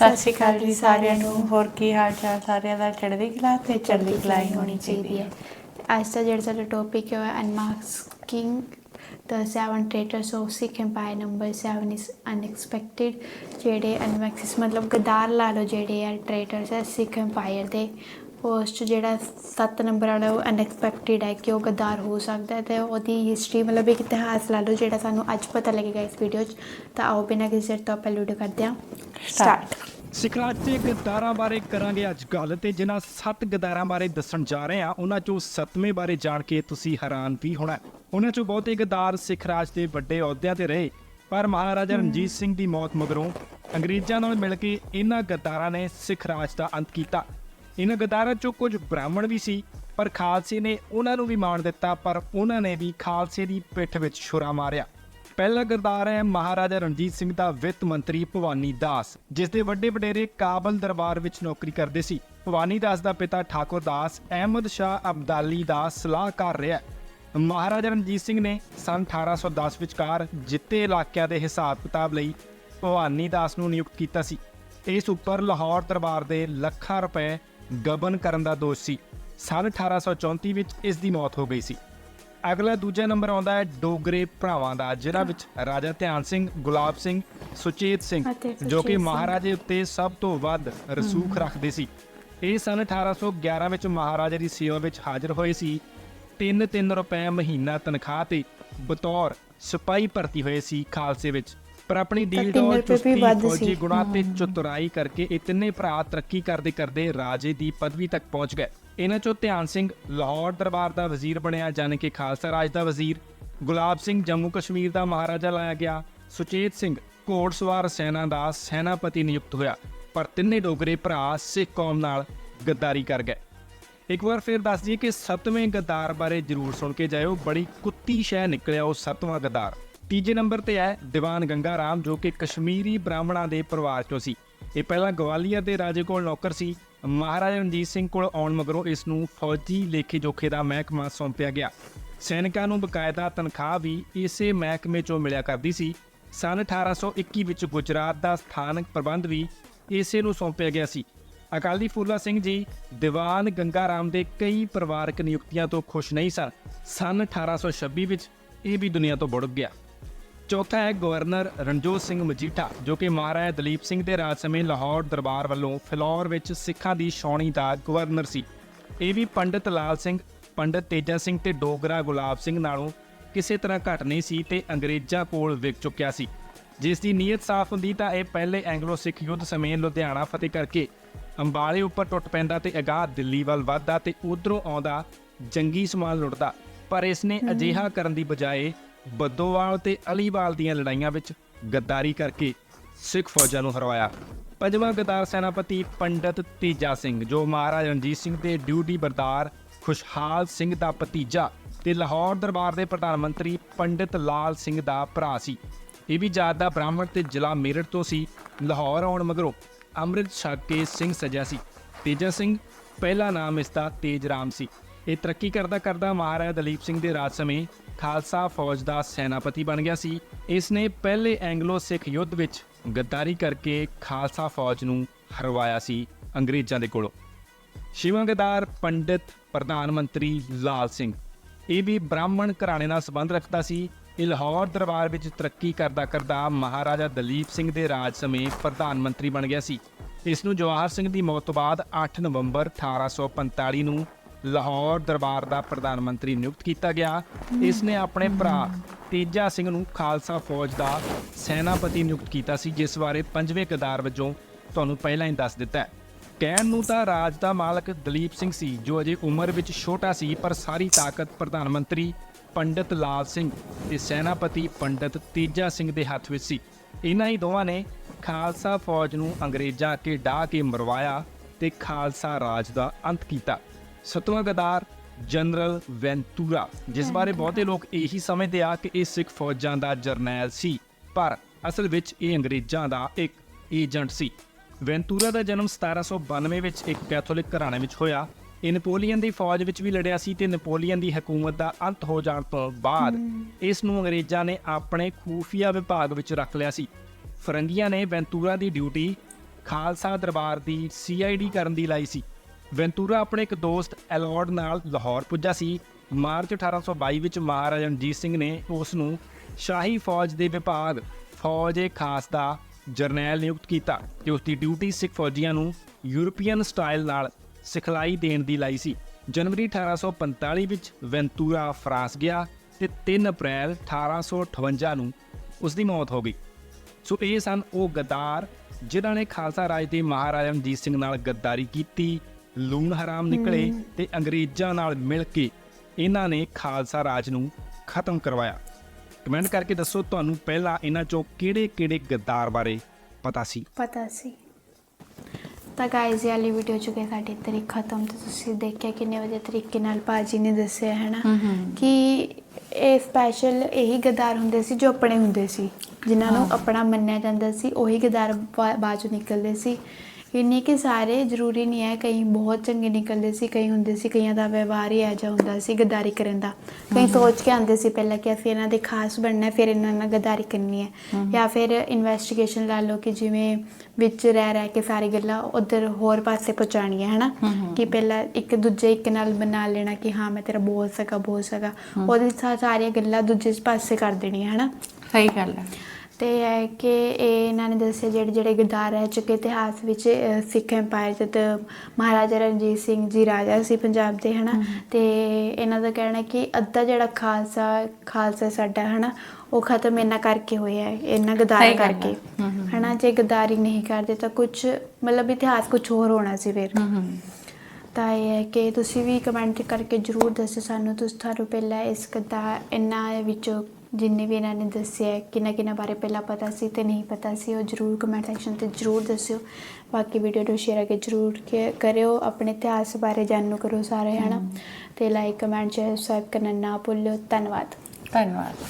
ਸਤਿ ਸ਼੍ਰੀ ਅਕਾਲ ਜੀ ਸਾਰਿਆਂ ਨੂੰ। ਹੋਰ ਕੀ ਹਾਲ ਚਾਲ ਸਾਰਿਆਂ ਦਾ? ਚੜ੍ਹਦੀ ਕਲਾ ਤੇ ਚੜ੍ਹਦੀ ਕਲਾਈ ਹੋਣੀ ਚਾਹੀਦੀ ਹੈ। ਅੱਜ ਦਾ ਜਿਹੜਾ ਸਾਡਾ ਟੌਪਿਕ ਹੈ ਅਨਮਾਸਕਿੰਗ the seven traitors of Sikh Empire number 7 is unexpected. ਜਿਹੜੇ ਅਨਮੈਕਸਿਸ ਮਤਲਬ ਗਦਾਰ ਲਾ ਲਓ ਜਿਹੜੇ ਆ ਟ੍ਰੇਟਰਸ ਹੈ ਸਿੱਖ ਐਮਪਾਇਰ ਦੇ। ਉਸ 'ਚ ਜਿਹੜਾ 7 ਨੰਬਰ ਵਾਲਾ ਉਹ ਅਨਐਕਸਪੈਕਟਿਡ ਹੈ ਕਿ ਉਹ ਗਦਾਰ ਹੋ ਸਕਦਾ ਹੈ ਤੇ ਉਹਦੀ ਹਿਸਟਰੀ ਮਤਲਬ ਇੱਕ ਇਤਿਹਾਸ ਲਾ ਲਓ ਜਿਹੜਾ ਸਾਨੂੰ ਅੱਜ ਪਤਾ ਲੱਗੇਗਾ ਇਸ ਵੀਡੀਓ 'ਚ। ਤਾਂ ਆਓ ਬਿਨਾਂ ਕਿਸੇ ਦੇਰ ਤੋਂ ਆਪਾਂ ਵੀਡੀਓ ਕਰਦੇ ਹਾਂ। ਸਟਾਰਟ ਤੇ ਗਦਾਰਾਂ ਬਾਰੇ ਕਰਾਂਗੇ ਅੱਜ ਗੱਲ ਤੇ ਜਿਨ੍ਹਾਂ ਸੱਤ ਗਦਾਰਾਂ ਬਾਰੇ ਦੱਸਣ ਜਾ ਰਹੇ ਆ ਉਹਨਾਂ ਚੋਂ ਸੱਤਵੇਂ ਬਾਰੇ ਜਾਣ ਕੇ ਤੁਸੀਂ ਹੈਰਾਨ ਵੀ ਹੋਣਾ ਉਹਨਾਂ ਚੋਂ ਬਹੁਤੇ ਗਦਾਰ ਸਿਖਰਾਜ ਦੇ ਵੱਡੇ ਅਹੁਦਿਆਂ ਤੇ ਰਹੇ ਪਰ ਮਹਾਰਾਜਾ ਰਣਜੀਤ ਸਿੰਘ ਦੀ ਮੌਤ ਮਗਰੋਂ ਅੰਗਰੇਜ਼ਾਂ ਨਾਲ ਮਿਲ ਕੇ ਇਹਨਾਂ ਗਦਾਰਾਂ ਨੇ ਸਿਖਰਾਜ ਦਾ ਅੰਤ ਕੀਤਾ। ਇਹਨਾਂ ਗਦਾਰਾਂ ਚੋਂ ਕੁਝ ਬ੍ਰਾਹਮਣ ਵੀ ਸੀ, ਪਰ ਖਾਲਸੇ ਨੇ ਉਹਨਾਂ ਨੂੰ ਵੀ ਮਾਣ ਦਿੱਤਾ, ਪਰ ਉਹਨਾਂ ਨੇ ਵੀ ਖਾਲਸੇ ਦੀ ਪਿੱਠ ਵਿੱਚ ਛੁਰਾ ਮਾਰਿਆ। ਪਹਿਲਾ ਗਰਦਾਰ ਹੈ ਮਹਾਰਾਜਾ ਰਣਜੀਤ ਸਿੰਘ ਦਾ ਵਿੱਤ ਮੰਤਰੀ ਭਵਾਨੀ ਦਾਸ, ਜਿਸ ਦੇ ਵੱਡੇ ਵਡੇਰੇ ਕਾਬਲ ਦਰਬਾਰ ਵਿੱਚ ਨੌਕਰੀ ਕਰਦੇ ਸੀ। ਭਵਾਨੀ ਦਾਸ ਦਾ ਪਿਤਾ ਠਾਕੁਰ ਦਾਸ, ਅਹਿਮਦ ਸ਼ਾਹ ਅਬਦਾਲੀ ਦਾ ਸਲਾਹਕਾਰ ਰਿਹਾ ਮਹਾਰਾਜਾ ਰਣਜੀਤ ਸਿੰਘ ਨੇ ਸਨ 1810 ਵਿਚਕਾਰ ਜਿੱਤੇ ਇਲਾਕਿਆਂ ਦੇ ਹਿਸਾਬ ਕਿਤਾਬ ਲਈ ਭਵਾਨੀ ਦਾਸ ਨੂੰ ਨਿਯੁਕਤ ਕੀਤਾ ਸੀ। ਇਸ ਉੱਪਰ ਲਾਹੌਰ ਦਰਬਾਰ ਦੇ ਲੱਖਾਂ ਰੁਪਏ ਗਬਨ ਕਰਨ ਦਾ ਦੋਸ਼ ਸੀ। ਸਨ 1834 ਵਿੱਚ ਇਸ ਦੀ ਮੌਤ ਹੋ ਗਈ ਸੀ। ਅਗਲਾ ਦੂਜਾ ਨੰਬਰ ਆਉਂਦਾ ਹੈ ਡੋਗਰੇ ਭਰਾਵਾਂ ਦਾ ਜਿਨ੍ਹਾਂ ਵਿੱਚ ਰਾਜਾ ਧਿਆਨ ਸਿੰਘ ਗੁਲਾਬ ਸਿੰਘ ਸੁਚੇਤ ਸਿੰਘ ਜੋ ਕਿ। ਮਹਾਰਾਜੇ ਉੱਤੇ ਸਭ ਤੋਂ ਵੱਧ ਰਸੂਖ ਰੱਖਦੇ ਸੀ। ਇਹ ਸਨ 1811 ਵਿੱਚ ਮਹਾਰਾਜੇ ਦੀ ਸੇਵਾ ਵਿੱਚ ਹਾਜ਼ਰ ਹੋਏ ਸੀ। 3-3 ਰੁਪਏ ਮਹੀਨਾ ਤਨਖਾਹ ਤੇ ਬਤੌਰ ਸਿਪਾਹੀ ਭਰਤੀ ਹੋਏ ਸੀ ਖਾਲਸੇ ਵਿੱਚ। ਪਰ ਆਪਣੀ ਡੀਲ ਡੋਲ ਚੁਸਤੀ ਫੌਜੀ। ਗੁਣਾ ਤੇ ਚਤੁਰਾਈ ਕਰਕੇ ਇਹ ਤਿੰਨੇ ਭਰਾ ਤਰੱਕੀ ਕਰਦੇ ਕਰਦੇ ਰਾਜੇ ਦੀ ਪਦਵੀ ਤੱਕ ਪਹੁੰਚ ਗਏ। ਇਹਨਾਂ ਚੋਂ ਧਿਆਨ ਸਿੰਘ ਲਾਹੌਰ ਦਰਬਾਰ ਦਾ ਵਜ਼ੀਰ ਬਣਿਆ ਯਾਨੀ ਕਿ ਖਾਲਸਾ ਰਾਜ ਦਾ ਵਜ਼ੀਰ। ਗੁਲਾਬ ਸਿੰਘ ਜੰਮੂ ਕਸ਼ਮੀਰ ਦਾ ਮਹਾਰਾਜਾ ਲਾਇਆ ਗਿਆ। ਸੁਚੇਤ ਸਿੰਘ ਘੋੜਸਵਾਰ ਸੈਨਾ ਦਾ ਸੈਨਾਪਤੀ ਨਿਯੁਕਤ ਹੋਇਆ। ਪਰ ਤਿੰਨੇ ਡੋਗਰੇ ਭਰਾ ਸਿੱਖ ਕੌਮ ਨਾਲ ਗੱਦਾਰੀ ਕਰ ਗਏ। ਇੱਕ ਵਾਰ ਫਿਰ ਦੱਸ ਦਈਏ ਕਿ ਸੱਤਵੇਂ ਗਦਾਰ ਬਾਰੇ ਜਰੂਰ ਸੁਣ ਕੇ ਜਾਇਓ। ਬੜੀ ਕੁੱਤੀ ਸ਼ੈ ਨਿਕਲਿਆ ਉਹ ਸੱਤਵਾਂ ਗਦਾਰ। ਤੀਜੇ ਨੰਬਰ ਤੇ ਹੈ ਦੀਵਾਨ ਗੰਗਾ ਰਾਮ ਜੋ ਕਿ ਕਸ਼ਮੀਰੀ ਬ੍ਰਾਹਮਣਾਂ ਦੇ ਪਰਿਵਾਰ ਚੋਂ ਸੀ। ਇਹ ਪਹਿਲਾਂ ਗਵਾਲੀਅਰ ਦੇ ਰਾਜੇ ਕੋਲ ਨੌਕਰ ਸੀ। ਮਹਾਰਾਜਾ ਰਣਜੀਤ ਸਿੰਘ ਕੋਲ ਆਉਣ ਮਗਰੋਂ ਇਸ ਨੂੰ ਫੌਜੀ ਲੇਖੇ ਜੋਖੇ ਦਾ ਮਹਿਕਮਾ ਸੌਂਪਿਆ ਗਿਆ। ਸੈਨਿਕਾਂ ਨੂੰ ਬਕਾਇਦਾ ਤਨਖਾਹ ਵੀ ਇਸੇ ਮਹਿਕਮੇ ਚੋਂ ਮਿਲਿਆ ਕਰਦੀ ਸੀ। ਸਨ 1821 ਵਿੱਚ ਗੁਜਰਾਤ ਦਾ ਸਥਾਨਕ ਪ੍ਰਬੰਧ ਵੀ ਇਸੇ ਨੂੰ ਸੌਂਪਿਆ ਗਿਆ ਸੀ। ਅਕਾਲੀ ਫੂਲਾ ਸਿੰਘ ਜੀ, ਦੀਵਾਨ ਗੰਗਾ ਰਾਮ ਦੇ ਕਈ ਪਰਿਵਾਰਕ ਨਿਯੁਕਤੀਆਂ ਤੋਂ ਖੁਸ਼ ਨਹੀਂ ਸਨ। ਸਨ 1826 ਵਿੱਚ ਇਹ ਵੀ ਦੁਨੀਆ ਤੋਂ ਬੁੜ ਗਿਆ। ਚੌਥਾ ਹੈ ਗਵਰਨਰ ਰਣਜੋਤ ਸਿੰਘ ਮਜੀਠਾ ਜੋ ਕਿ ਮਹਾਰਾਜਾ ਦਲੀਪ ਸਿੰਘ ਦੇ ਰਾਜ ਸਮੇਂ ਲਾਹੌਰ ਦਰਬਾਰ ਵੱਲੋਂ ਫਿਲੌਰ ਵਿੱਚ ਸਿੱਖਾਂ ਦੀ ਛਾਉਣੀ ਦਾ ਗਵਰਨਰ ਸੀ। ਇਹ ਵੀ ਪੰਡਿਤ ਲਾਲ ਸਿੰਘ ਪੰਡਿਤ ਤੇਜਾ ਸਿੰਘ ਤੇ ਡੋਗਰਾ ਗੁਲਾਬ ਸਿੰਘ ਨਾਲੋਂ ਕਿਸੇ ਤਰ੍ਹਾਂ ਘੱਟ ਨਹੀਂ ਸੀ ਤੇ ਅੰਗਰੇਜ਼ਾਂ ਕੋਲ ਵਿਕ ਚੁੱਕਿਆ ਸੀ। ਜਿਸ ਦੀ ਨੀਅਤ ਸਾਫ਼ ਹੁੰਦੀ ਤਾਂ ਇਹ ਪਹਿਲੇ ਐਂਗਲੋ ਸਿੱਖ ਯੁੱਧ ਸਮੇਂ ਲੁਧਿਆਣਾ ਫਤਿਹ ਕਰਕੇ ਅੰਬਾਲੇ ਉੱਪਰ ਟੁੱਟ ਪੈਂਦਾ ਤੇ ਅਗਾਹ ਦਿੱਲੀ ਵੱਲ ਵੱਧਦਾ ਤੇ ਉਧਰੋਂ ਆਉਂਦਾ ਜੰਗੀ ਸਮਾਨ ਲੁੱਟਦਾ। ਪਰ ਇਸ ਨੇ ਅਜਿਹਾ ਕਰਨ ਦੀ ਬਜਾਏ ਬੱਦੋਵਾਲ ਤੇ ਅਲੀਵਾਲ ਦੀਆਂ ਲੜਾਈਆਂ ਵਿੱਚ ਗੱਦਾਰੀ ਕਰਕੇ ਸਿੱਖ ਫੌਜਾਂ ਨੂੰ ਹਰਵਾਇਆ। ਪੰਜਵਾਂ ਗਦਾਰ ਸੈਨਾਪਤੀ ਪੰਡਤ ਤੇਜਾ ਸਿੰਘ, ਜੋ ਮਹਾਰਾਜਾ ਰਣਜੀਤ ਸਿੰਘ ਦੇ ਡਿਊਟੀ ਬਰਦਾਰ ਖੁਸ਼ਹਾਲ ਸਿੰਘ ਦਾ ਭਤੀਜਾ ਤੇ ਲਾਹੌਰ ਦਰਬਾਰ ਦੇ ਪ੍ਰਧਾਨ ਮੰਤਰੀ ਪੰਡਿਤ ਲਾਲ ਸਿੰਘ ਦਾ ਭਰਾ ਸੀ। ਇਹ ਵੀ ਜਾਤ ਦਾ ਬ੍ਰਾਹਮਣ ਤੇ ਜ਼ਿਲ੍ਹਾ ਮੇਰਠ ਤੋਂ ਸੀ, ਲਾਹੌਰ ਆਉਣ ਮਗਰੋਂ ਅੰਮ੍ਰਿਤ ਛਕ ਕੇ ਸਿੰਘ ਸਜਿਆ ਸੀ। ਤੇਜਾ ਸਿੰਘ, ਪਹਿਲਾ ਨਾਮ ਇਸ ਦਾ ਤੇਜ ਰਾਮ ਸੀ। ਇਹ ਤਰੱਕੀ ਕਰਦਾ ਕਰਦਾ ਮਹਾਰਾਜਾ ਦਲੀਪ ਸਿੰਘ ਦੇ ਰਾਜ ਸਮੇਂ ਖਾਲਸਾ ਫੌਜ ਦਾ ਸੈਨਾਪਤੀ ਬਣ ਗਿਆ ਸੀ। ਇਸ ਨੇ ਪਹਿਲੇ ਐਂਗਲੋ ਸਿੱਖ ਯੁੱਧ ਵਿੱਚ ਗੱਦਾਰੀ ਕਰਕੇ ਖਾਲਸਾ ਫੌਜ ਨੂੰ ਹਰਵਾਇਆ ਸੀ ਅੰਗਰੇਜ਼ਾਂ ਦੇ ਕੋਲੋਂ। ਸ਼ਿਵਾ ਗਦਾਰ ਪੰਡਿਤ ਪ੍ਰਧਾਨ ਮੰਤਰੀ ਲਾਲ ਸਿੰਘ। ਇਹ ਵੀ ਬ੍ਰਾਹਮਣ ਘਰਾਣੇ ਨਾਲ ਸੰਬੰਧ ਰੱਖਦਾ ਸੀ। ਇਹ ਲਾਹੌਰ ਦਰਬਾਰ ਵਿੱਚ ਤਰੱਕੀ ਕਰਦਾ ਕਰਦਾ ਮਹਾਰਾਜਾ ਦਲੀਪ ਸਿੰਘ ਦੇ ਰਾਜ ਸਮੇਂ ਪ੍ਰਧਾਨ ਮੰਤਰੀ ਬਣ ਗਿਆ ਸੀ। ਇਸ ਨੂੰ ਜਵਾਹਰ ਸਿੰਘ ਦੀ ਮੌਤ ਤੋਂ ਬਾਅਦ 8 ਨਵੰਬਰ 1845 ਨੂੰ ਲਾਹੌਰ ਦਰਬਾਰ ਦਾ ਪ੍ਰਧਾਨ ਮੰਤਰੀ ਨਿਯੁਕਤ ਕੀਤਾ ਗਿਆ। ਇਸ ਨੇ ਆਪਣੇ ਭਰਾ ਤੇਜਾ ਸਿੰਘ ਨੂੰ ਖਾਲਸਾ ਫੌਜ ਦਾ ਸੈਨਾਪਤੀ ਨਿਯੁਕਤ ਕੀਤਾ ਸੀ, ਜਿਸ ਬਾਰੇ ਪੰਜਵੇਂ ਗਦਾਰ ਵਜੋਂ ਤੁਹਾਨੂੰ ਪਹਿਲਾਂ ਹੀ ਦੱਸ ਦਿੱਤਾ ਹੈ। ਕਹਿਣ ਨੂੰ ਤਾਂ ਰਾਜ ਦਾ ਮਾਲਕ ਦਲੀਪ ਸਿੰਘ ਸੀ, ਜੋ ਅਜੇ ਉਮਰ ਵਿੱਚ ਛੋਟਾ ਸੀ, ਪਰ ਸਾਰੀ ਤਾਕਤ ਪ੍ਰਧਾਨ ਮੰਤਰੀ ਪੰਡਿਤ ਲਾਲ ਸਿੰਘ ਤੇ ਸੈਨਾਪਤੀ ਪੰਡਿਤ ਤੇਜਾ ਸਿੰਘ ਦੇ ਹੱਥ ਵਿੱਚ ਸੀ। ਇਹਨਾਂ ਹੀ ਦੋਵਾਂ ਨੇ ਖਾਲਸਾ ਫੌਜ ਨੂੰ ਅੰਗਰੇਜ਼ਾਂ ਅੱਗੇ ਡਾਹ ਕੇ ਮਰਵਾਇਆ ਤੇ ਖਾਲਸਾ ਰਾਜ ਦਾ ਅੰਤ ਕੀਤਾ। ਸਤਵਾਂ ਗਦਾਰ ਜਨਰਲ ਵੈਂਤੂਰਾ ਜਿਸ ਬਾਰੇ ਬਹੁਤੇ ਲੋਕ ਇਹੀ ਸਮਝਦੇ ਆ ਕਿ ਇਹ ਸਿੱਖ ਫੌਜਾਂ ਦਾ ਜਰਨੈਲ ਸੀ ਪਰ ਅਸਲ ਵਿੱਚ ਇਹ ਅੰਗਰੇਜ਼ਾਂ ਦਾ ਇੱਕ ਏਜੰਟ ਸੀ। ਵੈਂਤੂਰਾ ਦਾ ਜਨਮ 1792 ਵਿੱਚ ਇੱਕ ਕੈਥੋਲਿਕ ਘਰਾਣੇ ਵਿੱਚ ਹੋਇਆ। ਇਹ ਨੈਪੋਲੀਅਨ ਦੀ ਫੌਜ ਵਿੱਚ ਵੀ ਲੜਿਆ ਸੀ ਤੇ ਨੈਪੋਲੀਅਨ ਦੀ ਹਕੂਮਤ ਦਾ ਅੰਤ ਹੋ ਜਾਣ ਤੋਂ ਬਾਅਦ ਇਸ ਨੂੰ ਅੰਗਰੇਜ਼ਾਂ ਨੇ ਆਪਣੇ ਖੂਫੀਆ ਵਿਭਾਗ ਵਿੱਚ ਰੱਖ ਲਿਆ ਸੀ। ਫਰੰਗੀਆਂ ਨੇ ਵੈਂਤੂਰਾ ਦੀ ਡਿਊਟੀ ਖਾਲਸਾ ਦਰਬਾਰ ਦੀ ਸੀਆਈਡੀ ਕਰਨ ਦੀ ਲਾਈ ਸੀ। ਵੈਂਤੂਰਾ ਆਪਣੇ ਇੱਕ ਦੋਸਤ ਐਲੌਰਡ ਨਾਲ ਲਾਹੌਰ ਪੁੱਜਾ ਸੀ। ਮਾਰਚ 1822 ਵਿੱਚ ਮਹਾਰਾਜਾ ਰਣਜੀਤ ਸਿੰਘ ਨੇ ਉਸ ਨੂੰ ਸ਼ਾਹੀ ਫੌਜ ਦੇ ਵਿਭਾਗ ਫੌਜ-ਏ ਖਾਸ ਦਾ ਜਰਨੈਲ ਨਿਯੁਕਤ ਕੀਤਾ ਤੇ ਉਸ ਦੀ ਡਿਊਟੀ ਸਿੱਖ ਫੌਜੀਆਂ ਨੂੰ ਯੂਰਪੀਅਨ ਸਟਾਈਲ ਨਾਲ ਸਿਖਲਾਈ ਦੇਣ ਦੀ ਲਾਈ ਸੀ। ਜਨਵਰੀ 1845 ਵਿੱਚ ਵੈਂਤੂਰਾ ਫਰਾਂਸ ਗਿਆ ਤੇ 3 ਅਪ੍ਰੈਲ 1858 ਨੂੰ ਉਸ ਦੀ ਮੌਤ ਹੋ ਗਈ। ਸੋ ਇਹ ਸਨ ਉਹ ਗੱਦਾਰ ਜਿਨ੍ਹਾਂ ਨੇ ਖਾਲਸਾ ਰਾਜ ਦੇ ਮਹਾਰਾਜਾ ਰਣਜੀਤ ਸਿੰਘ ਨਾਲ ਗੱਦਾਰੀ ਕੀਤੀ ਲੂਣ ਹਰਾਮ ਨਿਕਲੇ ਤੇ ਅੰਗਰੇਜ਼ਾਂ ਨਾਲ ਮਿਲ ਕੇ ਇਹਨਾਂ ਨੇ ਖਾਲਸਾ ਰਾਜ ਨੂੰ ਖਤਮ ਕਰਵਾਇਆ। ਕਮੈਂਟ ਕਰਕੇ ਦੱਸੋ ਤੁਹਾਨੂੰ ਪਹਿਲਾਂ ਇਹਨਾਂ ਚੋਂ ਕਿਹੜੇ-ਕਿਹੜੇ ਗੱਦਾਰ ਬਾਰੇ ਪਤਾ ਸੀ? ਪਤਾ ਸੀ। ਤਾਂ ਗਾਇਜ਼ ਇਹ ਵਾਲੀ ਵੀਡੀਓ ਚੁੱਕੇ ਸਾਡੀ ਤਰੀਕ ਖਤਮ ਤੇ ਤੁਸੀਂ ਦੇਖਿਆ ਕਿੰਨੇ ਵਧੀਆ ਤਰੀਕੇ ਨਾਲ ਬਾਜੀ ਨੇ ਦੱਸਿਆ ਹੈ ਨਾ ਕਿ ਇਹ ਸਪੈਸ਼ਲ ਇਹੀ ਗਦਾਰ ਹੁੰਦੇ ਸੀ ਜੋ ਆਪਣੇ ਹੁੰਦੇ ਸੀ। ਜਿਨ੍ਹਾਂ ਨੂੰ ਆਪਣਾ ਮੰਨਿਆ ਜਾਂਦਾ ਸੀ ਉਹੀ ਗਦਾਰ ਬਾਜੂ ਨਿਕਲਦੇ ਸੀ। ਇਹ ਨਹੀਂ ਕਿ ਸਾਰੇ ਜ਼ਰੂਰੀ ਨਹੀਂ ਹੈ ਕਈ ਬਹੁਤ ਚੰਗੇ ਨਿਕਲਦੇ ਸੀ ਕਈ ਹੁੰਦੇ ਸੀ ਕਈਆਂ ਦਾ ਵਿਵਹਾਰ ਹੀ ਇਹੋ ਹੁੰਦਾ ਸੀ ਗਦਾਰੀ ਕਰਨ ਦਾ। ਕਈ ਸੋਚ ਕੇ ਆਉਂਦੇ ਸੀ ਪਹਿਲਾਂ ਕਿ ਅਸੀਂ ਇਹਨਾਂ ਦੇ ਖਾਸ ਬਣਨਾ ਹੈ, ਫਿਰ ਇਹਨਾਂ ਨਾਲ ਗਦਾਰੀ ਕਰਨੀ ਹੈ। ਜਾਂ ਫਿਰ ਇਨਵੈਸਟੀਗੇਸ਼ਨ ਲਾ ਲਓ ਕਿ ਜਿਵੇਂ ਵਿੱਚ ਰਹਿ ਰਹਿ ਕੇ ਸਾਰੀ ਗੱਲਾਂ ਉਧਰ ਹੋਰ ਪਾਸੇ ਪਹੁੰਚਾਉਣੀਆਂ ਹਨਾ? ਕਿ ਪਹਿਲਾਂ ਇੱਕ ਦੂਜੇ ਇੱਕ ਨਾਲ ਬਣਾ ਲੈਣਾ ਕਿ ਹਾਂ ਮੈਂ ਤੇਰਾ ਬੋਲ ਸਕਾ ਬੋਲ ਸਕਾ। ਉਹਦੇ ਸਾਰੀਆਂ ਗੱਲਾਂ ਦੂਜੇ ਪਾਸੇ ਕਰ ਦੇਣੀਆਂ ਹਨਾ? ਸਹੀ ਗੱਲ ਹੈ। ਤੇ ਹੈ ਕਿ ਇਹ ਇਹਨਾਂ ਨੇ ਦੱਸਿਆ ਜਿਹੜੇ ਜਿਹੜੇ ਗਦਾਰ ਰਹਿ ਚੁੱਕੇ ਇਤਿਹਾਸ ਵਿੱਚ ਸਿੱਖ ਐਮਪਾਇਰ ਜਦ ਮਹਾਰਾਜਾ ਰਣਜੀਤ ਸਿੰਘ ਜੀ ਰਾਜਾ ਸੀ ਪੰਜਾਬ ਦੇ ਹਨਾ? ਤੇ ਇਹਨਾਂ ਦਾ ਕਹਿਣਾ ਕਿ ਅੱਧਾ ਜਿਹੜਾ ਖਾਲਸਾ ਖਾਲਸਾ ਸਾਡਾ ਹਨਾ ਉਹ ਖਤਮ ਇਹਨਾਂ ਕਰਕੇ ਹੋਇਆ ਹੈ ਇਹਨਾਂ ਗਦਾਰਾਂ। ਕਰਕੇ। ਹਨਾ ਜੇ ਗਦਾਰੀ ਨਹੀਂ ਕਰਦੇ ਤਾਂ ਕੁਝ ਮਤਲਬ ਇਤਿਹਾਸ ਕੁਝ ਹੋਰ ਹੋਣਾ ਸੀ ਫਿਰ। ਤਾਂ ਇਹ ਹੈ ਕਿ ਤੁਸੀਂ ਵੀ ਕਮੈਂਟ ਕਰਕੇ ਜਰੂਰ ਦੱਸੋ ਸਾਨੂੰ ਤੁਸੀਂ ਤੁਹਾਨੂੰ ਪਹਿਲਾਂ ਇਸ ਕਦਾ ਇਹਨਾਂ ਵਿੱਚੋਂ ਜਿੰਨੇ ਵੀ ਇਹਨਾਂ ਨੇ ਦੱਸਿਆ ਕਿੰਨਾ ਕਿੰਨਾ ਬਾਰੇ ਪਹਿਲਾਂ ਪਤਾ ਸੀ ਤੇ ਨਹੀਂ ਪਤਾ ਸੀ ਉਹ ਜਰੂਰ ਕਮੈਂਟ ਸੈਕਸ਼ਨ ਤੇ ਜਰੂਰ ਦੱਸਿਓ। ਬਾਕੀ ਵੀਡੀਓ ਨੂੰ ਸ਼ੇਅਰ ਕਰਕੇ ਜਰੂਰ ਕਰਿਓ ਆਪਣੇ ਇਤਿਹਾਸ ਬਾਰੇ ਜਾਣੂ ਕਰੋ ਸਾਰੇ ਹਨਾ? ਤੇ ਲਾਈਕ ਕਮੈਂਟ ਸ਼ੇਅਰ ਸਬਸਕ੍ਰਾਈਬ ਕਰਨਾ ਨਾ ਭੁੱਲਿਓ ਧੰਨਵਾਦ। ਧੰਨਵਾਦ।